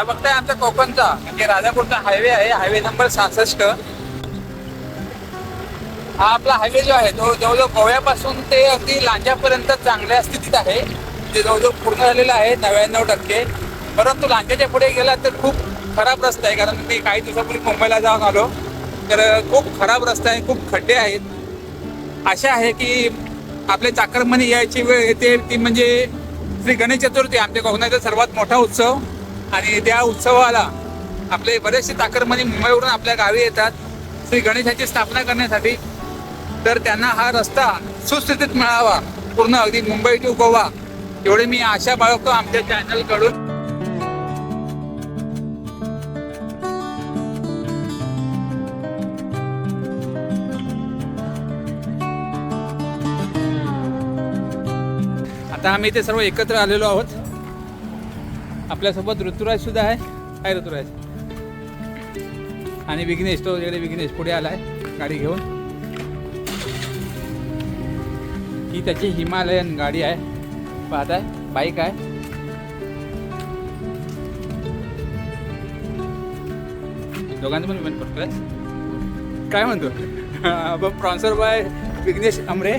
हा बघताय आमचा कोकणचा म्हणजे राजापूरचा हायवे आहे हायवे नंबर सहासष्ट. हा आपला हायवे जो आहे तो जवळजवळ गोव्यापासून ते अगदी लांजापर्यंत चांगल्या स्थितीत आहे. ते जवळजवळ पूर्ण झालेलं आहे नव्याण्णव टक्के. परंतु लांजाच्या पुढे गेला तर खूप खराब रस्ता आहे कारण मी काही दिवसापूर्वी मुंबईला जाऊन आलो. तर खूप खराब रस्ता आहे खूप खड्डे आहेत. अशा आहे की आपले चाकरमणी यायची वेळ येते ती म्हणजे श्री गणेश चतुर्थी आमच्या कोकणाचा सर्वात मोठा उत्सव. आणि त्या उत्सवाला आपले बरेचसे चाकरमणी म्हणजे मुंबईवरून आपल्या गावी येतात. श्री गणेशाची स्थापना करण्यासाठी. तर त्यांना हा रस्ता सुस्थितीत मिळावा. पूर्ण अगदी मुंबई टू गोवा. एवढे मी आशा बाळगतो आमच्या चॅनलकडून. आता आम्ही ते सर्व एकत्र आलेलो आहोत. आपल्यासोबत ऋतुराज सुद्धा आहे. काय ऋतुराज. आणि विघ्नेश तो इकडे विघ्नेश पुढे आलाय गाडी घेऊन. ही त्याची हिमालयन गाडी आहे. पाहताय बाईक आहे. दोघांचं पण इव्हेंट करतोय काय म्हणतो? Sponsor bye Vighnesh अमरे.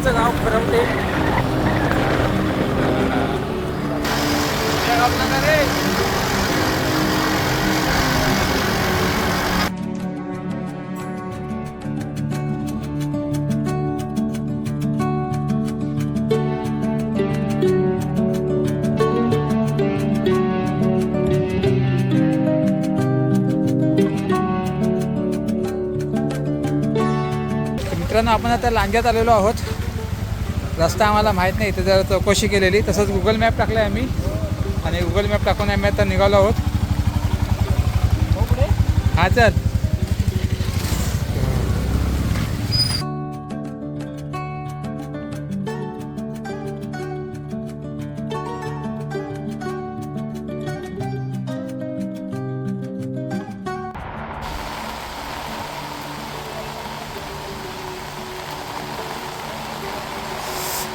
आमचं गाव खरवते. मित्रांनो आपण आता लांग्यात आलेलो आहोत. रस्ता आम्हाला माहीत नाही इथे जरा चौकशी केलेली. तसंच गुगल मॅप टाकला आहे आम्ही. आणि गुगल मॅप टाकून आम्ही आता निघालो आहोत. हा चल.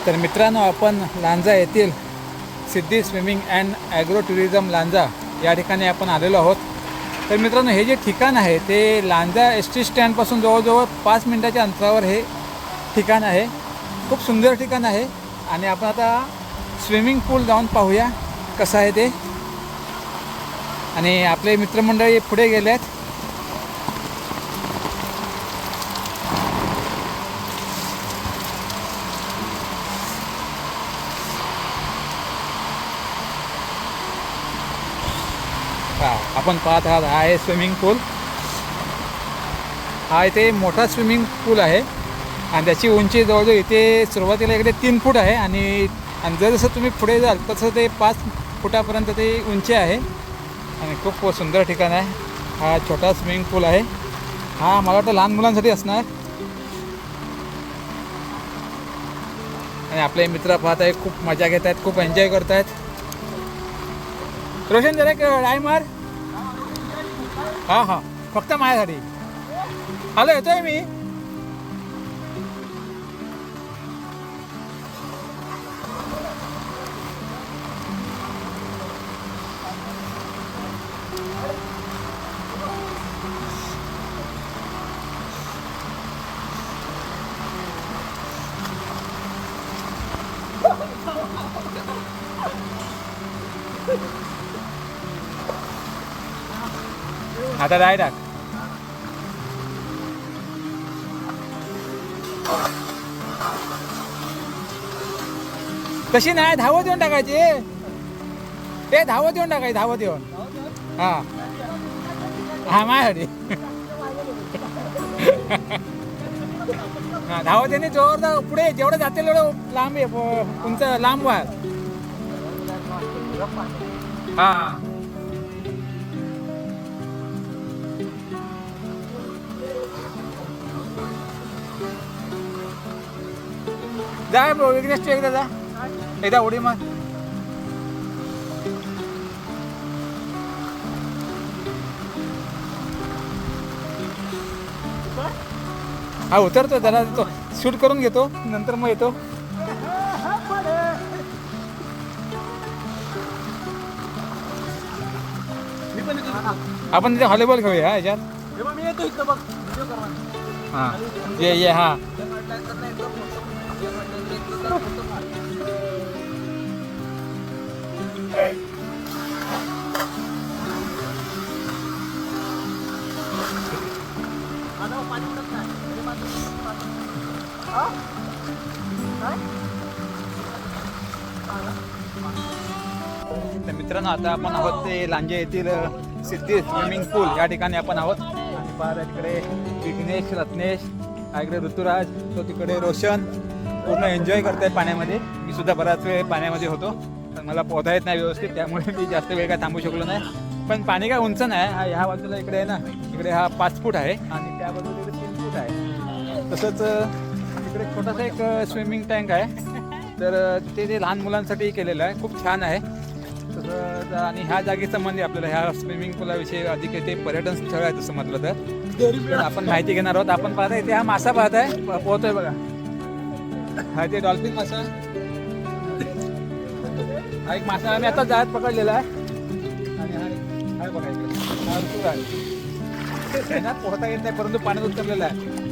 तर मित्रांनो आपण लांजा येथील Siddhi swimming and agro tourism Lanja या ठिकाणी आपण आलेलो आहोत. तर मित्रांनो हे जे ठिकाण आहे ते लांजा एस टी स्टँडपासून जवळजवळ पाच मिनटाच्या अंतरावर हे ठिकाण आहे. खूप सुंदर ठिकाण आहे आणि आपण आता स्विमिंग पूल जाऊन पाहूया कसं आहे ते. आणि आपले मित्रमंडळी पुढे गेले आहेत हा आपण पाहत आहात हा आहे स्विमिंग पूल. हा इथे मोठा स्विमिंग पूल आहे. आणि त्याची उंची जवळजवळ इथे सुरुवातीला इकडे तीन फूट आहे. आणि आणि जर जसं तुम्ही पुढे जाल तसं ते पाच फुटापर्यंत ते उंची आहे. आणि खूप सुंदर ठिकाण आहे. हा छोटा स्विमिंग पूल आहे. हा मला वाटतं लहान मुलांसाठी असणार. आणि आपले मित्र पाहत आहे खूप मजा घेत आहेत खूप एन्जॉय करत आहेत. रोशन जरा एक मार. हां हां. फक्त माझ्यासाठी. हॅलो येतोय मी. आता डाय टाक. तशी नाही? धावत येऊन टाकायची. ते धावत येऊन टाकायची धावत येऊन. हा. हा माझ्यासाठी हा धावत येणे जोरदार. पुढे जेवढं जाते तेवढं लांब आहे तुमचं लांब व्हा. हा. जाय ब्रो विघ्नेश तू एकदा जा. एकदा उडी मार. हा उतरतो जरा तो शूट करून घेतो नंतर मग येतो. आपण तिथे व्हॉलीबॉल खेळूया हा याच्यात? हा. ये ये हा. मित्रांनो आता आपण आहोत ते लांजे येथील सिद्धी स्विमिंग पूल या ठिकाणी आपण आहोत. आणि पाहता तिकडे विघ्नेश रत्नेश इकडे ऋतुराज तो तिकडे रोशन पूर्ण एन्जॉय करतोय पाण्यामध्ये. मी सुद्धा बराच वेळ पाण्यामध्ये होतो. तर मला पोहता येत नाही व्यवस्थित त्यामुळे मी जास्त वेळ काय थांबू शकलो नाही. पण पाणी काय उंच नाही हा ह्या बाजूला इकडे आहे ना इकडे हा पाच फूट आहे आणि त्या बाजूला इकडे तीन फूट आहे. तसंच इकडे छोटासा एक स्विमिंग टँक आहे. तर ते ते लहान मुलांसाठी केलेलं आहे खूप छान आहे. तसं तर आणि ह्या जागेसंबंधी आपल्याला ह्या स्विमिंग पुलाविषयी अधिक ते पर्यटन स्थळ आहे तसं म्हटलं तर. आपण माहिती घेणार आहोत. आपण पाहता इथे हा मासा पाहताय पोहतोय बघा. हा ते डॉल्फिन मासा. हा एक मासा आम्ही आता जात पकडलेला आहे. आणि हा हा हा ऋतू आहे. पोहता येत नाही परंतु पाण्यात उतरलेला आहे.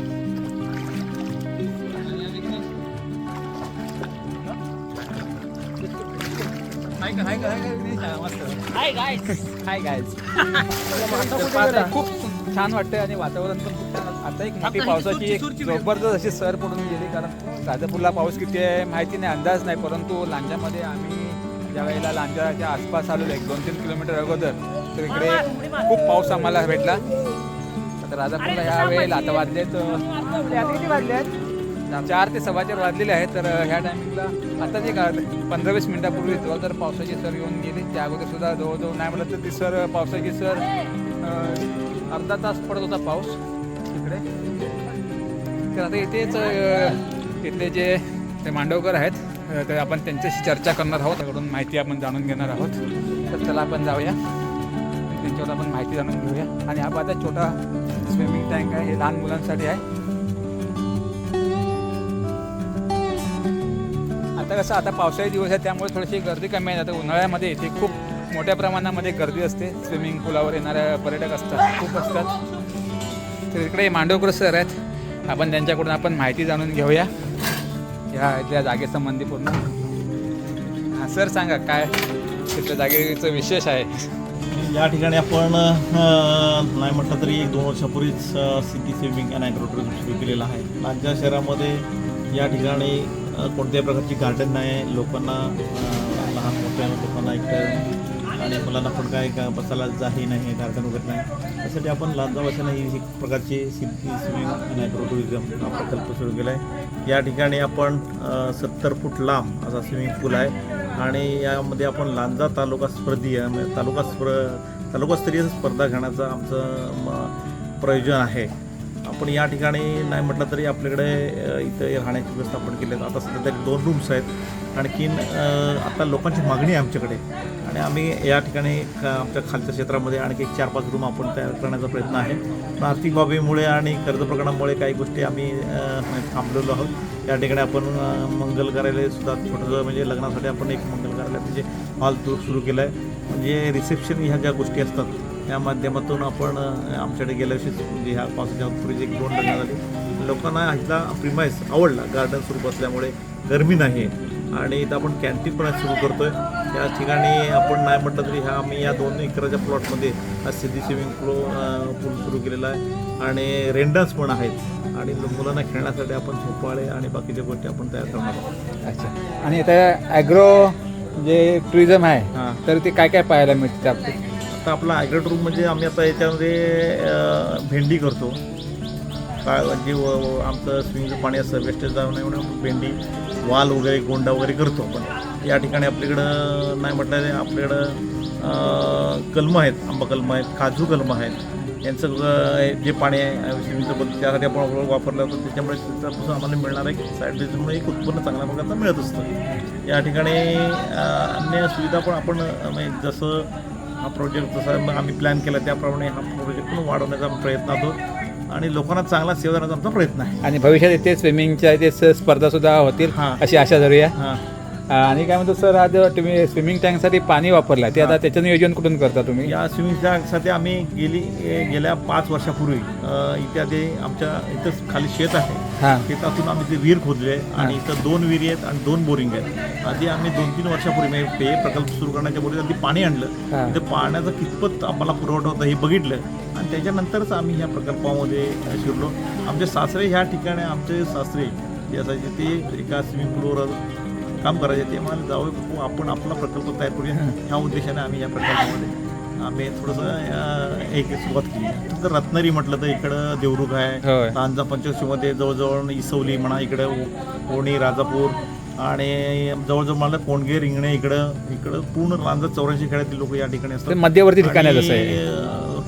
हाय हाय खूप छान वाटतंय आणि वातावरण पण खूप आता एक मोठी पावसाची एक जबरदस्त अशी सर पडून गेली कारण राजापूरला पाऊस किती आहे माहिती नाही अंदाज नाही परंतु लांजामध्ये आम्ही ज्या वेळेला लांजाच्या आसपास आलेलो एक दोन तीन किलोमीटर अगोदर तर इकडे खूप पाऊस आम्हाला भेटला. आता राजापूरला ह्या वेळेला आता वाजलेत किती वाजले आहेत. चार ते सव्वा चार वाजलेले आहेत तर ह्या टायमिंगला आता जे का पंधरा वीस मिनिटापूर्वी जवळ तर पावसाची सर येऊन गेली त्या अगोदर सुद्धा जवळजवळ नाही म्हटलं तर ती सर पावसाची सर अर्धा तास पडत होता पाऊस. तर आता इथेच इथले जे ते मांडवकर आहेत तर आपण त्यांच्याशी चर्चा करणार आहोत. त्याकडून माहिती आपण जाणून घेणार आहोत. तर चला आपण जाऊया. त्यांच्यावर आपण माहिती जाणून घेऊया. आणि हा आता छोटा स्विमिंग टँक आहे. हे लहान मुलांसाठी आहे. आता कसं आता पावसाळी दिवस आहे त्यामुळे थोडीशी गर्दी कमी आहे. आता उन्हाळ्यामध्ये इथे खूप मोठ्या प्रमाणामध्ये गर्दी असते. स्विमिंग पूलावर येणाऱ्या पर्यटक असतात. खूप असतात. तर इकडे मांडवकर सर आहेत. आपण त्यांच्याकडून आपण माहिती जाणून घेऊया. या इथल्या जागेसंबंधी पूर्ण. हां सर सांगा काय तिथल्या जागेचं विशेष आहे? या ठिकाणी आपण नाही म्हटलं तरी एक दोन वर्षापूर्वीच city saving and agro tourism सुरू केलेला आहे. लांजा शहरामध्ये या ठिकाणी कोणत्याही प्रकारची गार्डन नाही. लोकांना लहान मोठ्या लोकांना एक आणि मुलांना पण काय का बसायला जाही नाही गार्डन वगैरे नाही. त्यासाठी आपण लांजा भाषेला ही एक प्रकारची सिद्धी स्विमिंग अँड टुरिझम हा प्रकल्प सुरू केला आहे या ठिकाणी आपण सत्तर फूट लांब असा स्विमिंग पूल आहे. आणि यामध्ये आपण लांजा तालुका स्पर्धीय म्हणजे तालुका स्पर तालुकास्तरीय स्पर्धा घेण्याचं आमचं म- प्रयोजन आहे. आपण या ठिकाणी नाही म्हटलं तरी आपल्याकडे इथं राहण्याची व्यवस्था आपण केली आहे. आता सध्या तरी दोन रूम्स आहेत. आणखीन आता लोकांची मागणी आहे आमच्याकडे. आणि आम्ही या ठिकाणी आमच्या खालच्या क्षेत्रामध्ये आणखी एक चार पाच रूम आपण तयार करण्याचा प्रयत्न आहे. पण आर्थिक बाबीमुळे आणि कर्ज प्रकरणामुळे काही गोष्टी आम्ही थांबलेलो आहोत. या ठिकाणी आपण मंगल कार्यालय सुद्धा छोटंसं म्हणजे लग्नासाठी आपण एक मंगल कार्यालय म्हणजे हॉल सुरू केलं आहे म्हणजे रिसेप्शन ह्या ज्या गोष्टी असतात त्या माध्यमातून आपण आमच्याकडे गेल्या वर्षीच म्हणजे ह्या पावसाच्या पूर्वी एक दोन लग्न झाली लोकांना ह्याचा प्रिमाइस आवडला. गार्डन स्वरूप असल्यामुळे गरमी नाही आणि इथं आपण कॅन्टीन पण सुरू करतोय. त्या ठिकाणी आपण नाही म्हटलं तरी ह्या आम्ही या दोन एकराच्या प्लॉटमध्ये हा सिद्धी स्विमिंग पूल पूल सुरू केलेला आहे. आणि रेंडन्स पण आहेत. आणि मुलांना खेळण्यासाठी आपण झोपाळे आणि बाकीच्या गोष्टी आपण तयार करणार आहोत. अच्छा. आणि आता ॲग्रो जे टुरिझम आहे हां. तर ते काय काय पाहायला मिळते आता आपला ॲग्रेट रूम म्हणजे आम्ही आता याच्यामध्ये भेंडी करतो. का जे आमचं स्विमिंगचं पाणी असतं वेस्टेज जाऊ नये म्हणून भेंडी. वाल वगैरे गोंडा वगैरे करतो. आपण या ठिकाणी आपल्याकडं नाही म्हटलं आपल्याकडं कलमं आहेत आंबा कलमं आहेत काजू कलमं आहेत. यांचं जे पाणी आहे शिवीचं बोलतो त्यासाठी आपण वापरलं जातं त्याच्यामुळे त्याच्यापासून आम्हाला मिळणार एक साईड बिझनेसमुळे एक उत्पन्न चांगल्या प्रकारचं मिळत असतं. या ठिकाणी अन्य सुविधा पण आपण म्हणजे जसं हा प्रोजेक्ट जसा मग आम्ही प्लॅन केला त्याप्रमाणे हा प्रोजेक्ट पण वाढवण्याचा प्रयत्न आहोत आणि लोकांना चांगला सेवा देण्याचा आमचा प्रयत्न आहे. आणि भविष्यात इथे स्विमिंगच्या इथे स- स्पर्धा सुद्धा होतील हां. अशी आशा धरूया. हां. आणि काय म्हणतो सर आज तुम्ही स्विमिंग टँकसाठी पाणी वापरलं ते आता त्याचं नियोजन कुठून करता तुम्ही? या स्विमिंग टँकसाठी आम्ही गेली ए- गेल्या पाच वर्षापूर्वी अ, इथे ते आमच्या इथंच खाली शेत आहे. हां. शेतातून आम्ही ते विहीर खोदले आणि इथं दोन विहिरी आहेत आणि दोन बोरिंग आहेत. आधी आम्ही दोन तीन वर्षापूर्वी म्हणजे पेय प्रकल्प सुरू करण्याच्या पूर्वी आधी पाणी आणलं. इथे पाण्याचं कितपत आम्हाला पुरवठा होता हे बघितलं. आणि त्याच्यानंतरच आम्ही ह्या प्रकल्पामध्ये शिरलो. आमचे सासरे ह्या ठिकाणी आमचे सासरे जे असायचे ते एका स्विमिंग पूलवर काम करायचे. ते मला जावं बघू आपण आपला प्रकल्प तयार करूया. ह्या उद्देशाने आम्ही या प्रकल्पामध्ये आम्ही थोडंसं एक सुरुवात केली. तर रत्नागिरी म्हटलं तर इकडं देवरुख आहे होय. लांजा पंचवशीमध्ये जवळजवळ इसवली म्हणा इकडं ओणी राजापूर आणि जवळजवळ मला कोंडगे रिंगणे इकडं इकडं पूर्ण लांजा चौऱ्याऐंशी खेड्यातील लोक या ठिकाणी असतात. मध्यवर्ती ठिकाण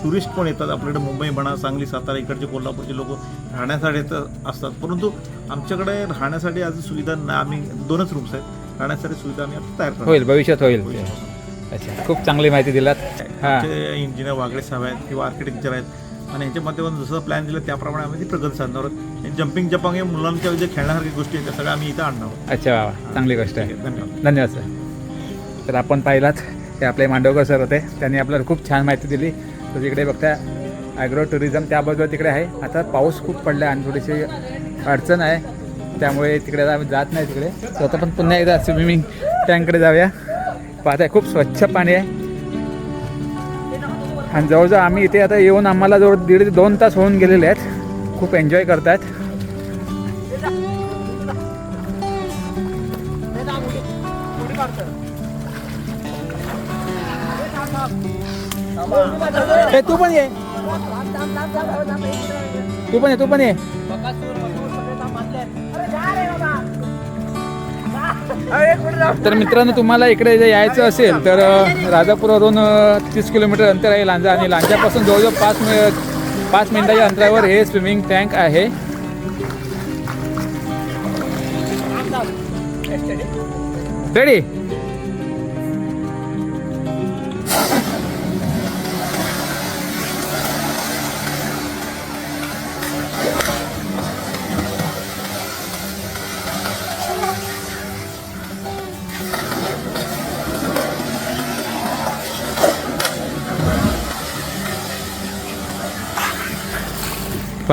टुरिस्ट पण येतात. आपल्याकडे मुंबई म्हणा सांगली सातारा इकडचे कोल्हापूरचे लोक राहण्यासाठी येतात असतात. परंतु आमच्याकडे राहण्यासाठी आज सुविधा नाही आम्ही दोनच रूम्स आहेत. राहण्यासाठी सुविधा आम्ही आता तयार होईल भविष्यात होईल. अच्छा खूप चांगली माहिती दिलात. हां. इंजिनियर वागळे साहेब आहेत किंवा आर्किटेक्चर आहेत आणि यांच्या माध्यमातून जसं प्लॅन दिलं त्याप्रमाणे आम्ही ती प्रगती साधणार आहोत. जम्पिंग जपांग हे मुलांच्या जे खेळण्यासारखी गोष्टी आहेत त्या सगळ्या आम्ही इथं आणणार आहोत. अच्छा वा वा. चांगली गोष्ट आहे. धन्यवाद. धन्यवाद सर. तर आपण पाहिलात ते आपले मांडवकर सर होते. त्यांनी आपल्याला खूप छान माहिती दिली. तर तिकडे बघता ॲग्रो टुरिझम त्याबद्दल तिकडे आहे. आता पाऊस खूप पडला आणि थोडीशी अडचण आहे. त्यामुळे तिकडे आता आम्ही जात नाही तिकडे. आता पण पुन्हा एकदा स्विमिंग टँककडे जाऊया. पाहताय खूप स्वच्छ पाणी आहे. आणि जवळजवळ आम्ही इथे आता येऊन आम्हाला जवळ दीड ते दोन तास होऊन गेलेले आहेत. खूप एन्जॉय करतात तू पण ये. तू पण ये तू पण ये. तर मित्रांनो तुम्हाला इकडे जर यायचं असेल तर राजापुरावरून तीस किलोमीटर अंतर आहे लांजा आणि लांजापासून जवळजवळ पाच मि पाच मिनिटाच्या अंतरावर हे स्विमिंग टँक आहे. रेडी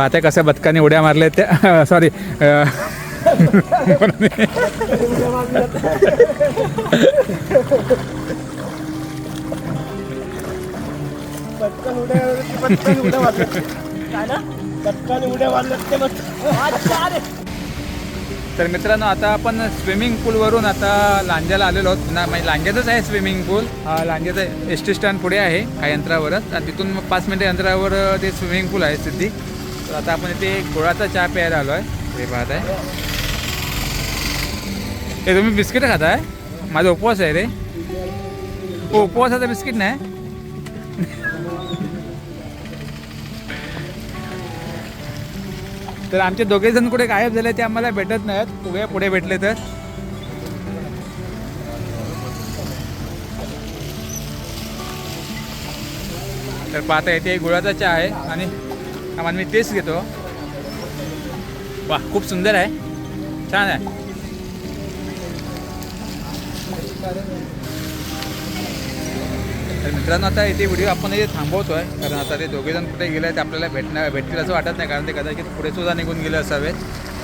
पाहताय कशा बदकाने उड्या मारल्या त्या. सॉरी तर मित्रांनो आता आपण स्विमिंग पूलवरून आता लांज्याला आलेलो आहोत. ना म्हणजे लांज्यातच आहे स्विमिंग पूल. लांज्याचा एस टी स्टँड पुढे आहे काही यंत्रावरच आणि तिथून मग पाच मिनिटं यंत्रावर ते स्विमिंग पूल आहे सिद्धी. तर आता आपण इथे गोळाचा चहा प्यायला आलो आहे हे पाहत आहे ते तुम्ही बिस्किट खाताय? माझा उपवास आहे रे. हो उपवासाचा बिस्किट नाही. तर आमचे दोघे जण कुठे गायब झाले ते आम्हाला भेटत नाहीत. उभे पुढे भेटले तर. तर पाहता येते गुळाचा चहा आहे आणि आम्हाला मी तेच घेतो. वा खूप सुंदर आहे. छान आहे. तर मित्रांनो आता इथे व्हिडिओ आपण इथे थांबवतो आहे कारण आता ते दोघेजण कुठे गेले आहेत आपल्याला भेटणार भेटतील असं वाटत नाही कारण ते कदाचित पुढे सुद्धा निघून गेले असावेत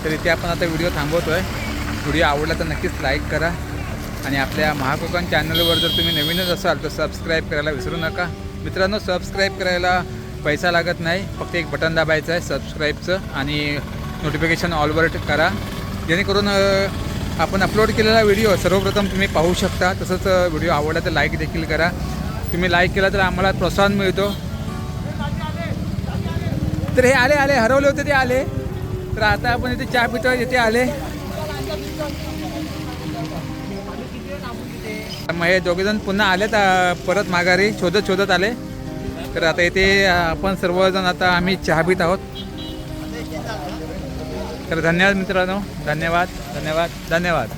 तर इथे आपण आता व्हिडिओ थांबवतो आहे व्हिडिओ आवडला तर नक्कीच लाईक करा. आणि आपल्या महाकोकण चॅनलवर जर तुम्ही नवीनच असाल तर सबस्क्राईब करायला विसरू नका. मित्रांनो सबस्क्राईब करायला पैसा लागत नाही फक्त एक बटन दाबायचं आहे सबस्क्राईबचं आणि नोटिफिकेशन ऑलवर करा. जेणेकरून आपण अपलोड केलेला व्हिडिओ सर्वप्रथम तुम्ही पाहू शकता. तसंच व्हिडिओ आवडला तर लाईक देखील करा. तुम्ही लाईक केला तर आम्हाला प्रोत्साहन मिळतो. तर हे आले आले हरवले होते ते आले. तर आता आपण इथे चहा पितो इथे आले. मग हे दोघेजण पुन्हा आलेत परत माघारी शोधत शोधत आले. तर आता इथे आपण सर्वजण आता आम्ही चहा पित आहोत. तर धन्यवाद मित्रांनो. धन्यवाद धन्यवाद धन्यवाद.